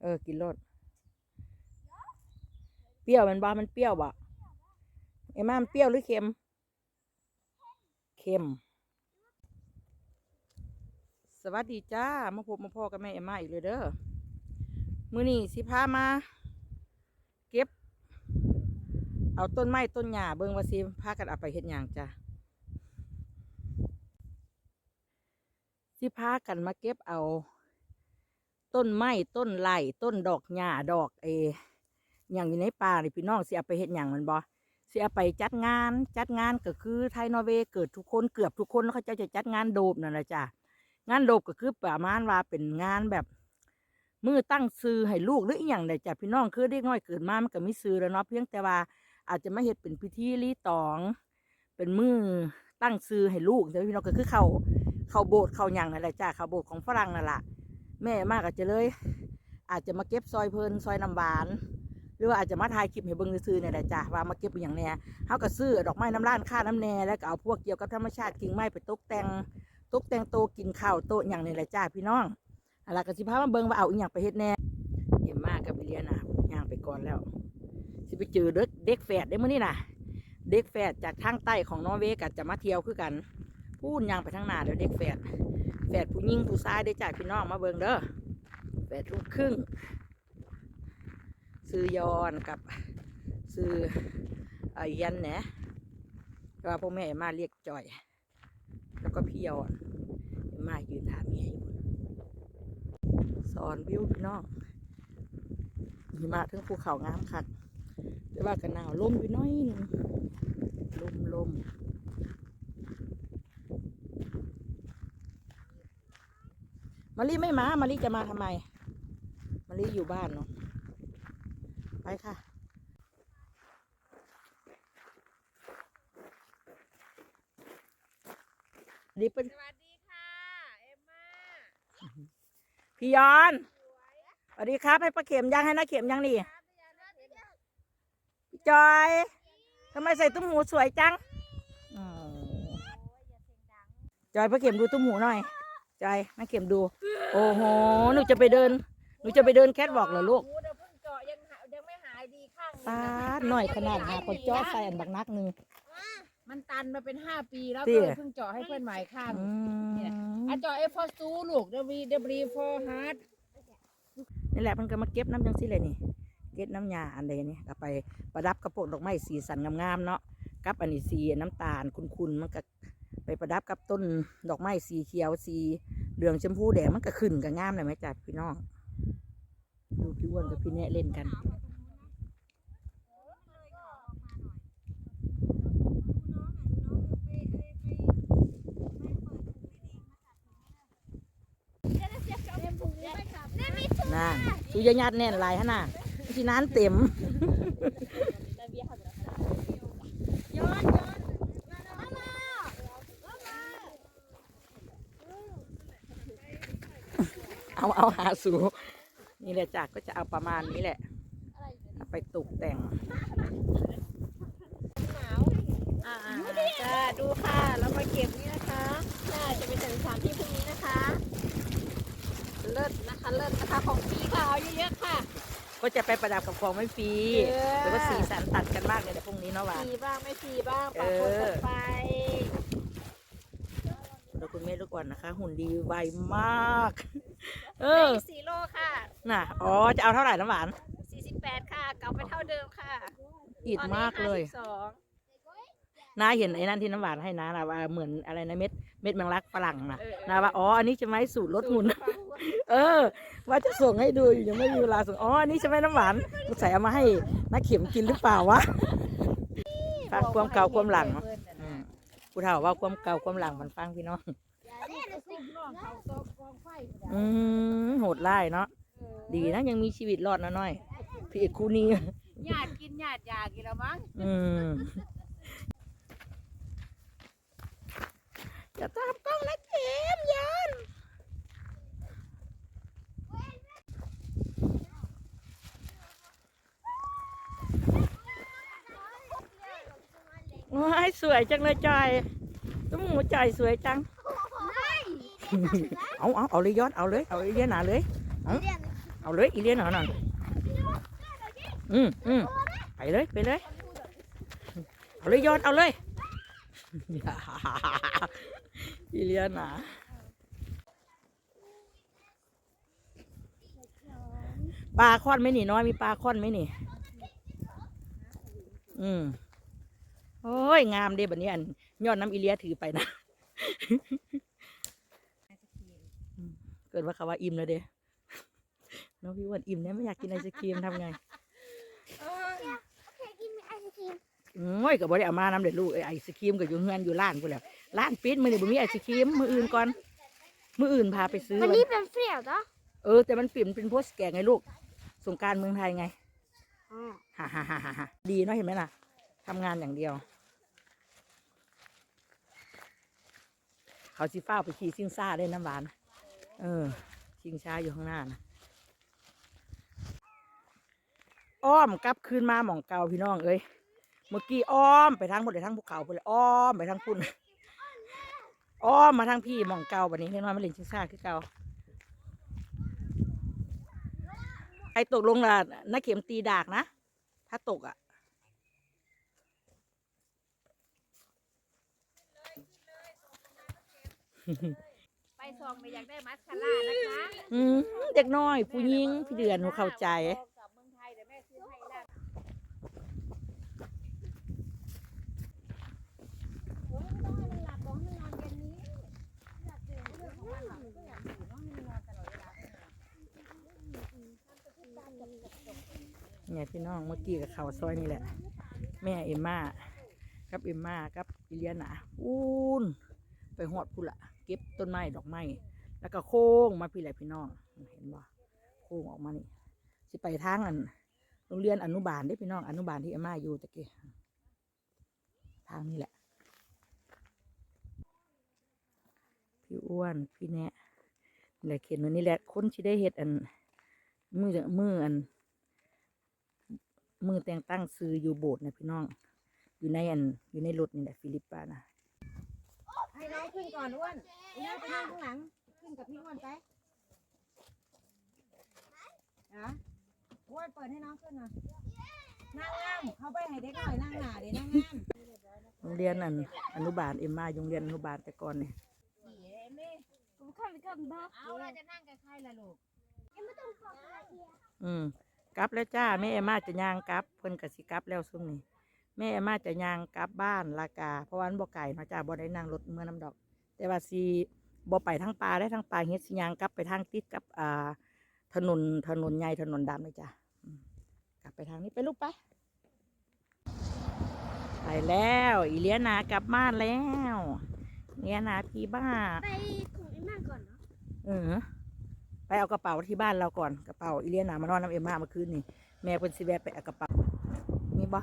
เออ กินรสเปรี้ยวมันบ้ามันเปรี้ยวบ่เอ็มมามันเปรี้ยวหรือเค็ม เค็ม สวัสดีจ้า มาพบมาพ่อกับแม่เอ็มมาอีกเลยเด้อ มื้อนี้สิพามา เก็บ เอาต้นไม้ต้นหญ้าเบิ่งว่าสิพากันเอาไปเฮ็ดหยังจ้ะสิพากันมาเก็บเอา ต้นไม้ต้นไร่ต้นดอกหญ้าดอกเออหยังอยู่ในป่านี่พี่น้องเสิเอาไปเฮ็ดหยังมันบ่สิเอาไปจัดงานจัดงานก็คือไทยนอร์เวย์เกิดทุกคนเกือบทุกคนแล้วเขาจ้าจะจัดงานโดบนั่นแหละจ้ะงานโดบก็คือประมาณว่าเป็นงานแบบมือตั้งซื้อให้ลูกหรืออีหยังใดจ้ะพี่น้องคือเด็กน้อยเกิดมามันก็มีซื้อแล้วเนาะเพียงแต่ว่าอาจจะไม่เฮ็ดเป็นพิธีรีตอง เป็นมือตั้งซื้อให้ลูกแต่พี่น้องก็คือเขาเขาโบสถ์เขาหยังนั่นแหละจ้ะเขาโบสถ์ของฝรั่งนั่นแหละ แม่มากอาจจะเลย อาจจะมาเก็บซอยเพลินซอยน้ำหวาน หรือว่าอาจจะมาถ่ายคลิปให้เบิ่งซื้อเนี่ยแหละจ้ะว่ามาเก็บอย่างเนี้ยเขาก็ซื้อดอกไม้น้ำร้านค่าน้ำแน่แล้วก็เอาพวกเกี่ยวกับธรรมชาติกิ่งไม้ไปตกแต่งตกแต่งโตกินข้าวโตอย่างนี้แหละจ้าพี่น้องอะไรก็สิพามาเบิ่งว่าเอาอีหยังไปเฮ็ดแน่เอ็มมากกับไปเรียนนะย่างไปก่อนแล้วสิไปเจอเด็กเด็กแฝดได้มื้อนี้นะเด็กแฝดจากทางใต้ของนอร์เวย์กันจะมาเที่ยวคือกันพูดย่างไปทางหน้าเดี๋ยวเด็กแฝด แฝดผู้หญิงผู้ชายได้จากพี่น้องมาเบิ่งเด้อแฝดลูกครึ่งซื้อยอนกับซื้อเอ่อยันแหนะก็พ่อแม่มาเรียกจ่อย แล้วก็พี่ยอนมายืนถามเมียอยู่สอนวิวพี่น้องหิมะถึงภูเขางามคักแต่ว่ากันหนาวลมอยู่น้อยหนึงลมลม มารีไม่มา มารีจะมาทำไม มารีอยู่บ้านเนาะ ไปค่ะ ดีเป็นสวัสดีค่ะ เอ็มมาพี่ยอนสวัสดีครับ ให้ป้าเข็มยังให้น้าเข็มยังนี่พี่ จอยทำไมใส่ตุ้มหูสวยจังอ๋อจอยป้าเข็มดูตุ้มหูหน่อย จอยน้าเข็มดู โอ้โห หนูจะไปเดิน หนูจะไปเดินแคทวอล์กเหรอลูกหูเดี๋ยวเพิ่งเจาะยังหายังไม่หายดีข้างตาดหน่อยขนาดหาคนจ้อใส่อันบักนักหนึ่ง มันตันมาเป็นห้าปีแล้วเตี้ก็ยเลยเพิ่งเจาะให้เพื่อนใหม่ข้างอืมอะเจาะเอฟฟอร์ซูลูกเดบีเดบีฟอร์ฮาร์ดนี่แหละมันก็มาเก็บน้ำจังสิเลยนี่ เก็บน้ำยาอันใดนี่ก็ไปประดับกระโปรงดอกไม้สีสันงามๆเนาะกับอันนี้สีน้ำตาลคุณๆมันก็ไปประดับกับต้นดอกไม้สีเขียวสีเหลืองชมพูแดงมันก็ขึ้นก็งามเลยไหมจ๊ะพี่น้องดูพี่อ้วนกับพี่แนะเล่นกันน่ะสุยญาติแน่นลายฮะน่ะที่นั้นเต็ม เอาเอาหาสูนี่แหละจ้ะก็จะเอาประมาณนี้แหละเอาไปตกแต่งอ่าจ้าดูค่ะแล้วมาเก็บนี่นะคะจ้าจะไปถึงสถานที่พรุ่งนี้นะคะ เลิศนะคะเลิศนะคะของฟรีค่ะเอาเยอะๆค่ะ ก็จะไปประดับกับของไม่ฟรีเออแต่ว่าสีสันตัดกันมากเลยแต่พรุ่งนี้เนาะฟว่ารีบ้างไม่ฟรีบ้างเอปะอปนกันไปแล้ว คุณแม่ลูกอ่อนนะคะ หุ่นดีไวมาก เออได้สี่โลค่ะน่ะอ๋อจะเอาเท่าไหร่น้ำหวาน48ค่ะกลับไปเท่าเดิมค่ะอิดมากเลยตอนนี้52น้าเห็นไอ้นั่นที่น้ำหวานให้น้านะว่าเหมือนอะไรนะเม็ดเม็ดแมงลักฝรั่งนะเออนาว่าอ๋ออันนี้ใช่ไหมสูตรลดหุ่นเออ ว่าจะส่งให้ดูอยู่ยังไม่มีเวลาส่งอ๋ออันนี้ใช่ไหมน้ำหวานกูใส่เอามาให้นักเข็มกินหรือเปล่าวะฟังความเก่าความหลังเนาะอืม กูเท่าว่าความเก่าความหลังมันฟังพี่น้องอืมโหดร้ายเนาะดีนะยังมีชีวิตรอดนะน้อยพี่เอกคู่นี้ญาติกินญาติยากินแล้วมั้งอืมจะตามกล้องนะเจมส์ยัน ว้ายสวยจังเลยจอยตุ้มหัวใจสวยจัง เอาเอาเอาเลยยอดเอาเลย เอาเลยเยอะหนาเลยเอาเอาเอาเลยอีเลียนเอาหน่อยอืมอืมไปเลยไปเลย เอาเลยโยนเอาเลยอีเลียนนะปลาค่อนไหมนี่น้อยมีปลาค่อนไหมนี่ อืม โอ้ย งามเด้บัดนี้อันย้อนน้ำอีเลียถือไปนะ เกิดว่าเขาว่าอิ่มแล้วเด้น้องพี่อ้วันอิ่มเนี่ยไม่อยากกินไอศครีมทำไงเคยกินไอศครีมโอ้ยก็บ่ได้เอามาน้ำเด็ดลูกไอ้ไอศครีมก็อยู่เฮือนอยู่ร้านกูนแหล้วร้านปิดมื้อนี้บ่มีไอศครีมมื้ออื่นก่อนมื้ออื่นพาไปซื้อ วันนี้เป็นเฟรียวเหรอเออแต่มันปิ่มเป็นโพสต์แกงไงลูก สงกรารเมืองไทยไง อ๋อ ฮ่าฮ่าฮ่าฮ่าฮ่าดีเนาะเห็นไหมล่ะ ทำงานอย่างเดียว เขาสิฟ้าไปขี่ซิ่งซ่าได้น้ำหวาน เออ ชิงช้าอยู่ข้างหน้านะอ้อมกลับคืนมาหม่องเก่าพี่น้องเอ้ยเมื่อกี้อ้อมไปทางหมดเลยทั้งภูเขาไปเลยอ้อมไปทางพุ่นอ้อมมาทางพี่หม่องเก่าแบบนี้เห็นว่ามันเล่นชิงซ่าคือเก่าไอ้ตกลงละนักเข็มตีดากนะ ถ้าตกอะ ไปซองเลยอยากได้มัสคาร่านะคะอืมเด็กน้อย ผู้หญิงพี่เดือนหนูเข้าใจกับเมืองไทยเดี๋ยวแม่ซื้อให้ละเนี่ยพี่น้องเมื่อกี้กับเขาซอยนี่แหละ แม่เอ็มมากับเอ็มมากับอิเลียนาอูนไปหอดพุ่นละ เก็บต้นไม้ดอกไม้แล้วก็โค้งมาพี่แหละพี่น้องเห็นบ่โค้งออกมานี่สิไปทางอันโรงเรียนอนุบาลได้พี่น้องอนุบาลที่เอ็มมาอยู่ตะกี้ทางนี้แหละ พี่อ้วนพี่แนะนี่แหละเขียนวันนี้แหละคนที่ได้เฮ็ดอันมือมืออัน มือแต่งตั้งซื้ออยู่โบสถ์นะพี่น้อง อยู่ในอันอยู่ในรถนี่แหละฟิลิปปานะให้น้อง ขึ้นก่อนอ้วนอ้วนไปนั่งข้างหลัง ขึ้นกับพี่อ้วนไปนะอ้วนเปิดให้น้องขึ้นหน่อยนั่งงามเข้าไปให้เด็กหน่อยนั่งหนาเดี๋ยวนั่งงามโรงเรียนอันอนุบาลเอ็มมาโรงเรียนอนุบาลแต่ก่อนเนี่ยผมเข้าไปกับบ้าเอาเราจะนั่งกับใครล่ะลูกยังไม่ต้องบอกอะไรเดียวอืมกลับแล้วจ้าแม่เอ็มมาจะย่างกลับ เพิ่นกสิกลับแล้วซุ่มนี่ แม่เอ็มมาจะย่างกลับบ้านลากา เพราะว่ามันบ่ไก่เนาะจ้าบ่ได้นั่งรถเมื่อน้ำดอก แต่ว่าสีบ่ไปทางป่าได้ทางป่าเฮ็ดสิย่างกลับไปทางติดกับอ่าถนนถนนใหญ่ถนนดำเลยจ้าอืมกลับไปทางนี้ไปลูกไปไปแล้ว อีเลียนากลับบ้านแล้วเลียนาพี่บ้าไปของเอ็มมาก่อนเนาะเออไปเอากระเป๋าที่บ้านเราก่อนกระเป๋าอีเลียนามานอนน้ำเอ็มมาเมื่อคืนนี่แม่เป็นสิแวะไปเอากระเป๋ามีบ่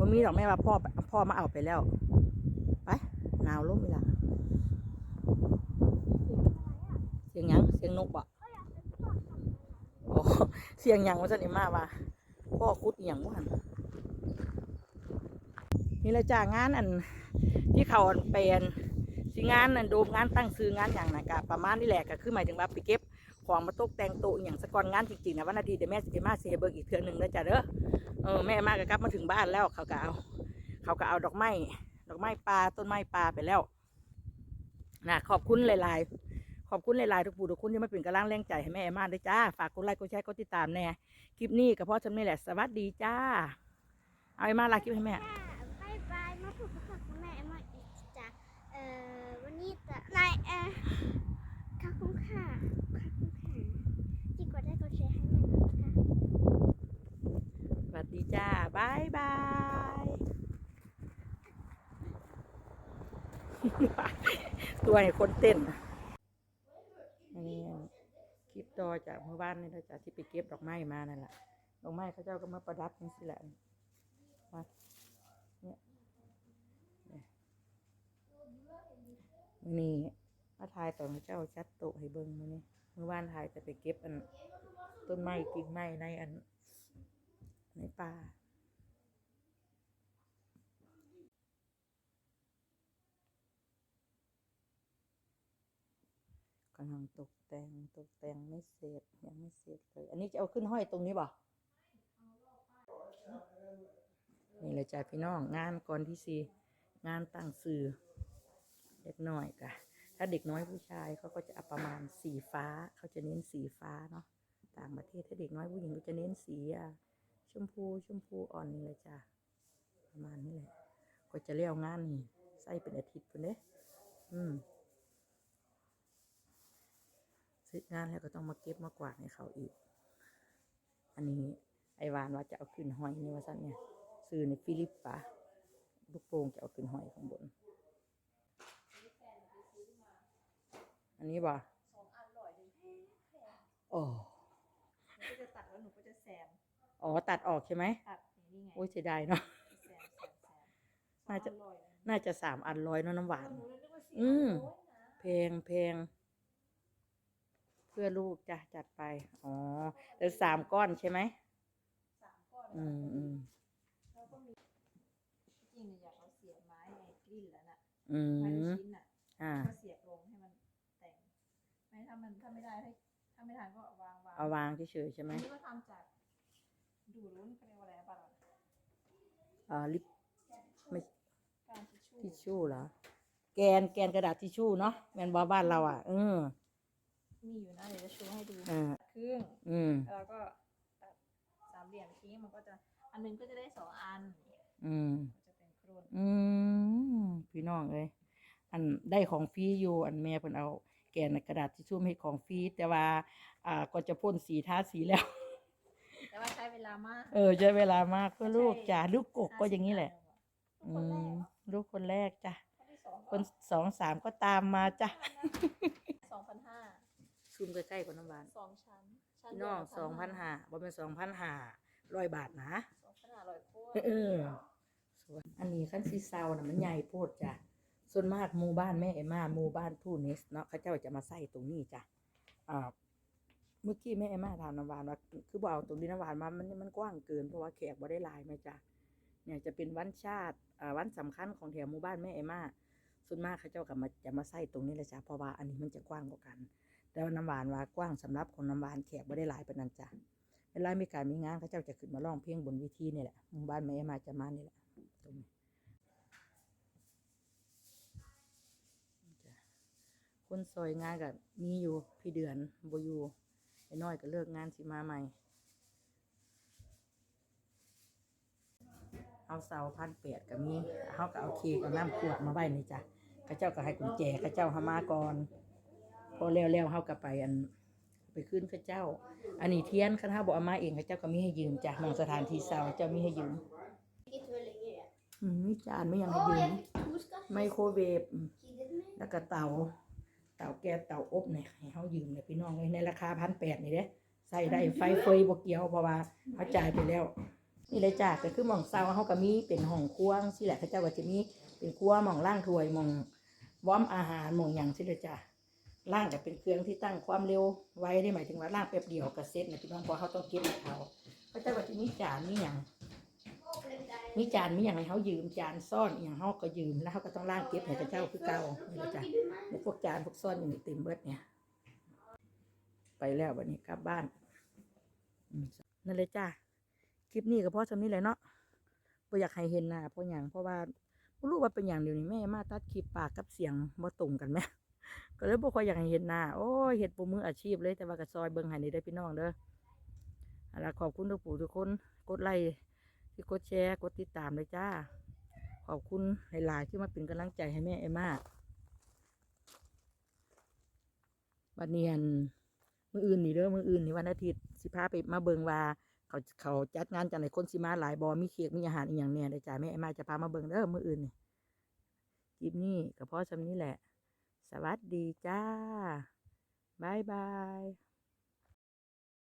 บ่มีดอกแม่ว่าพ่อพ่อมาเอาไปแล้ว ไปหนาวลมเวลาเสียงยังเสียงนกบ่โอ้เสียงยังว่าสันเอ็มาว่าพ่อคุดอย่างว่านนี่แหละจ้างานอัน ที่เขาอันเป็นสิงานอันโดมงานตั้งซื้องานอย่างนะกะประมาณนี้แหละก็คือหมายถึงว่าไปเก็บของมาตกแต่งโต๊ะอย่างสกอนงานจริงๆนะวันอาทิตย์เดี๋ยวแม่สิมาเสียเบิกอีกเทื่อหนึ่งแล้วจ้ะเด้อ เออแม่มาก็กลับมาถึงบ้านแล้วเขาก็เอาเขาก็เอาดอกไม้ดอกไม้ปลาต้นไม้ปลาไปแล้วนะขอบคุณหลาย ๆ ขอบคุณหลายๆทุกผู้ทุกคนที่มาเป็นกำลังแรงใจให้แม่มาด้วยจ้าฝากกดไลค์กดแชร์กดติดตามแน่คลิปนี้ก็เพราะฉันนี่แหละสวัสดีจ้า เอาไอ้มาลาคลิปให้แม่บายบายมาพูดกับแม่อ็มมาอีกจ้ะเอ่อวันนี้จะนายเอ่อขอบคุณค่ะขอบคุณค่ะที่กดได้กดแชร์ให้แม่นะคะ สวัสดีจ้า บายบายตัวให้คนเต้นอันนี้คลิปต่อจากเมื่อวานนี่นะจ๊ะที่ไปเก็บดอกไม้มานั่นแหละดอกไม้เขาเจ้าก็มาประดับนี่สิแหละมาเนี่ยเนี่ยมีมาถ่ายตอนเขาเจ้าจัดโต๊ะให้เบิ้งมือนี้เมื่อวานถ่ายแต่ไปเก็บอันต้นไม้กิ่งไม้ในอันในป่า กำลังตกแต่งตกแต่งไม่เสร็จยังไม่เสร็จเลยอันนี้จะเอาขึ้นห้อยตรงนี้บ่นี่เลยจ้ะพี่น้องงานก่อนที่สีงานตั้งสื่อเด็กน้อยกะถ้าเด็กน้อยผู้ชายเขาก็จะเอาประมาณสีฟ้าเขาจะเน้นสีฟ้าเนาะต่างประเทศถ้าเด็กน้อยผู้หญิงก็จะเน้นสีอะชมพูชมพูอ่อนนี่เลยจ้ะประมาณนี้แหละก็จะเลี้ยวงานนี่ใส่เป็นอาทิตย์พุ่นเด้อืม เสร็จงานแล้วก็ต้องมาเก็บมากวาดให้เขาอีก อันนี้ไอวานว่าจะเอาขึ้นห้อยนี่ว่าสั้นเนี่ยซื้อในฟิลิปปะลูกโป่งจะเอาขึ้นห้อยข้างบน อันนี้บ่สองอันร้อยหนึ่งแพงแพงอ๋อหนูก็จะตัดแล้วหนูก็จะแซมอ๋อตัดออกใช่ไหมตัดนี่ไงโอ้ยเสียดายเนาะแซมแซมแซมน่าจะสองอันร้อยหนึ่งน่าจะสามอันร้อยเนาะน้ำหวาน หนูเลยนึกว่าสี่อืม ร้อยนะเพลงเพลง เพื่อลูกจ้ะจัดไป อ๋อแต่สามก้อนใช่ไหมสามก้อนอืมอืมแล้วก็มีจริงๆเนี่ยอยากเอาเสียบไม้ไอ้กลิ้นแล้วน่ะอืไม้ลูกมชิ้นน่ะอ่า ก็เสียบลงให้มันแต่งไม่ถ้ามันถ้าไม่ได้ให้ถ้าไม่ทันก็เอาวางวางเอาวางเฉยๆใช่ไหมอันนี้ก็ทำจากดูรุ้นเขาเรียกว่าอะไรนะปะล่ะอ่าลิป ไม่ การทิชชู่ทิชชู่เหรอ แกนแกนกระดาษทิชชู่เนาะแมนบอบ้านเราอะเออ มีอยู่นะเดี๋ยวจะโชว์ให้ดูอ่า ครึ่งอืม แล้วก็ตัดสามเหลี่ยมทิ้งมันก็จะอันหนึงก็จะได้สองอันอืมก็จะเป็นโครนอืม พี่น้องเอ้ยอันได้ของฟรีอยู่ อันแม่เพิ่นเอา แกนกระดาษทิชชู่มาให้ของฟรีแต่ว่า อ่าก็จะพ่นสีทาสีแล้ว แต่ว่าใช้เวลามากเออใช้เวลามากเพื่อลูกใช่จ้ะลูกกกก็อย่างนี้แหละทุอืกคนแรม กลูกคนแรกจ้ะคนที่สองคนสองสามก็ตามมาจ้ะ สองพันห้า ซูมใกล้ๆกับน้ำหวานสองชั้นชั้นพี่น้องสองพันห้าบ่เป็นสองพันห้าร้อยบาทนะสองพันห้าร้อยโคตรเออส่วนอันนี้ขั้นซีเซาน่ะมันใหญ่โพดจ้ะส่วนมากหมู่บ้านแม่เอมาหมู่บ้านผู้เนสเนาะเขาเจ้าจะมาใส่ตรงนี้จ้ะอ่าเมื่อกี้แม่เอมาถามน้ำหวานว่าคือบ่เอาตรงนี้น้ำหวานมามันมันกว้างเกินเพราะว่าแขกบ่ได้หลายไหมจ้ะเนี่ยจะเป็นวันชาติอ่าวันสำคัญของแถวหมู่บ้านแม่เอมาส่วนมากเขาเจ้าก็มาจะมาใส่ตรงนี้เลยจ้ะเพราะว่าอันนี้มันจะกว้างกว่ากัน แต่ว่าน้ำหวานว่ากว้างสำหรับของน้ำหวานแขกบ่ได้หลายปานนั้นจ้ะเวลามีการมีงานเขาเจ้าจะขึ้นมาร้องเพลงบนวิธีนี่แหละหมู่บ้านแม่มาจะมานี่แหละตรงนี้คนซอยงานกับมีอยู่พี่เดือนบอยู่ไอ้น้อยก็เลิกงานสิมาใหม่ เอาเสาพันเปียดกับมีเขาก็เอาเค้กเอาน้ำขวดมาไว้นี่จ้ะเขาเจ้าก็ให้กุญแจเขาเจ้าหามาก่อน พอแล้วแล้วเขาก็ไปอัน ไปขึ้นพระเจ้า อันนี้เทียนข้าถ้าบอกเอามาเองพระเจ้าก็มีให้ยืมจ้ะมองสถานที่เศร้าเจ้ามีให้ยืม Vilket var länge อืมมีจานไม่ยังให้ยืม ไมโครเวฟ det แล้วก็เตา เตาแก๊สเตาอบเนี่ยให้เขายืมเลยพี่น้องเลยในราคาพันแปดนี่เด้ใส่ได้ไฟเฟยบกเกี่ยวเพราะว่าเขาจ่ายไปแล้ว นี่เลยจ้ะก็คือหมองเศร้าเขาก็มีเป็นห้องครัวสิแหละเขาเจ้าก็จะมีเป็นครัวหมองล่างถ้วยหมองว้อมอาหารหมองอย่างสิเลยจ้ะ ล่างก็เป็นเครื่องที่ตั้งความเร็วไว้ได้หมายถึงว่าล่างแป๊บเดียวก็เสร็จนะพี่น้องเพราะเขาต้องเก็บให้เขาเขาเจ้าก็จะมีจานมีอย่างมีจานมีอย่างให้เขายืมจานซ่อนอย่างเขาก็ยืมแล้วเขาก็ต้องล่างเก็บให้กับเจ้าคือเก่านี่แหละจ้ะพวกจานพวกซ่อนอยู่ในเต็มเบิดเนี่ย ไปแล้ววันนี้กลับบ้านนั่นเลยจ้าคลิปนี้ก็เพราะสำนี้แหละเนาะบ่อยากให้เห็นหน้าเพราะอย่างเพราะว่าบ่รู้ว่าเป็นอย่างเดียวนี้แม่มาตัดคลิปปากกับเสียงบ่ตรงกันแหม ก็เลยบ่ค่อยอยากให้เห็นหน้าโอ้ยเฮ็ดปูมืออาชีพเลยแต่ว่าก็ซอยเบิ่งให้นี่ได้พี่น้องเด้อเอาล่ะขอบคุณทุกผู้ทุกคนกดไลค์ที่กดแชร์กดติดตามเลยจ้า ขอบคุณหลายๆที่มาเป็นกำลังใจให้แม่เอมมาวันนี้อันมืออื่นนี่เด้อมืออื่นนี่วันอาทิตย์สิพาไปมาเบิงว่าเขาเขาจัดงานจังไหนคนสิมาหลายบอมีเค้กมีอาหารอีกอย่างเนี่ยเดี๋ยจ้าแม่เอมมาจะพามาเบิงเด้อมืออื่นนี่คลิปนี้ก็เพราะชำนี้แหละ สวัสดีจ้า บายบาย